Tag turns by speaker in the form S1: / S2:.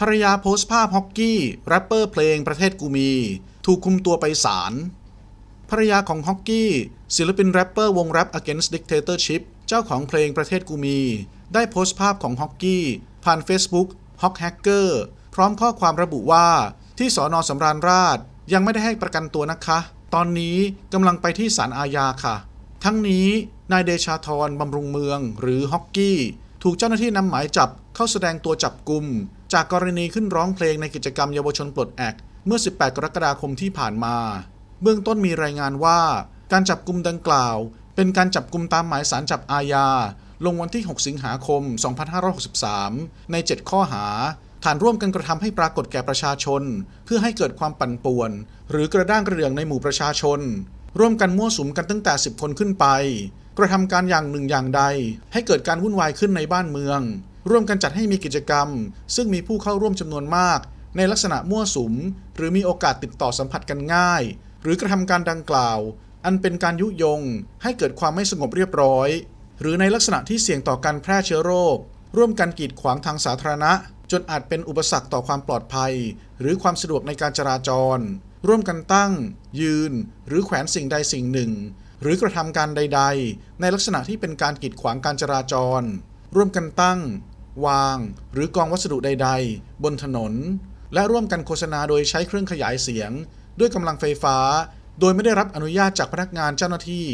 S1: ภรรยาโพสต์ภาพฮอกกี้แรปเปอร์เพลงประเทศกูมี ถูกคุมตัวไปศาลภรรยาของฮอกกี้ศิลปินแรปเปอร์วงแรป Against Dictatorship เจ้าของเพลงประเทศกูมี ได้โพสต์ภาพของฮอกกี้ผ่าน Facebook h o c k Hacker พร้อมข้อความระบุว่า ที่สอนอสำราญราชยังไม่ได้ให้ประกันตัวนะคะ ตอนนี้กำลังไปที่ศาลอาญาค่ะ ทั้งนี้นายเดชาธรบำรุงเมืองหรือฮอกกี้ ถูกเจ้าหน้าที่นำหมายจับเข้าแสดงตัวจับกลุ่ม จากกรณีขึ้นร้องเพลงในกิจกรรมเยาวชนปลดแอกเมื่อ 18 กรกฎาคมที่ผ่านมา เบื้องต้นมีรายงานว่า การจับกลุ่มดังกล่าว เป็นการจับกลุ่มตามหมายสารจับอาญา ลงวันที่ 6 สิงหาคม 2563 ใน 7 ข้อหา ฐานร่วมกันกระทำให้ปรากฏแก่ประชาชน เพื่อให้เกิดความปั่นป่วน หรือกระด้างกระเดื่องในหมู่ประชาชน ร่วมกันมั่วสุมกันตั้งแต่ 10 คนขึ้นไป กระทำการอย่างหนึ่งอย่างใด ให้เกิดการวุ่นวายขึ้นในบ้านเมืองร่วมกันจัดให้มีกิจกรรม ซึ่งมีผู้เข้าร่วมจำนวนมาก ในลักษณะมั่วสุม หรือมีโอกาสติดต่อสัมผัสกันง่าย หรือกระทำการดังกล่าว อันเป็นการยุยง ให้เกิดความไม่สงบเรียบร้อย หรือในลักษณะที่เสี่ยงต่อการแพร่เชื้อโรค ร่วมกันกีดขวางทางสาธารณะ จนอาจเป็นอุปสรรคต่อความปลอดภัย หรือความสะดวกในการจราจร ร่วมกันตั้ง ยืน หรือแขวนสิ่งใดสิ่งหนึ่ง หรือกระทำการใด ๆ ในลักษณะที่เป็นการกีดขวางการจราจร ร่วมกันตั้ง วาง หรือกองวัสดุใด ๆ บนถนน และร่วมกันโฆษณาโดยใช้เครื่องขยายเสียง ด้วยกำลังไฟฟ้า โดยไม่ได้รับอนุญาตจากพนักงานเจ้าหน้าที่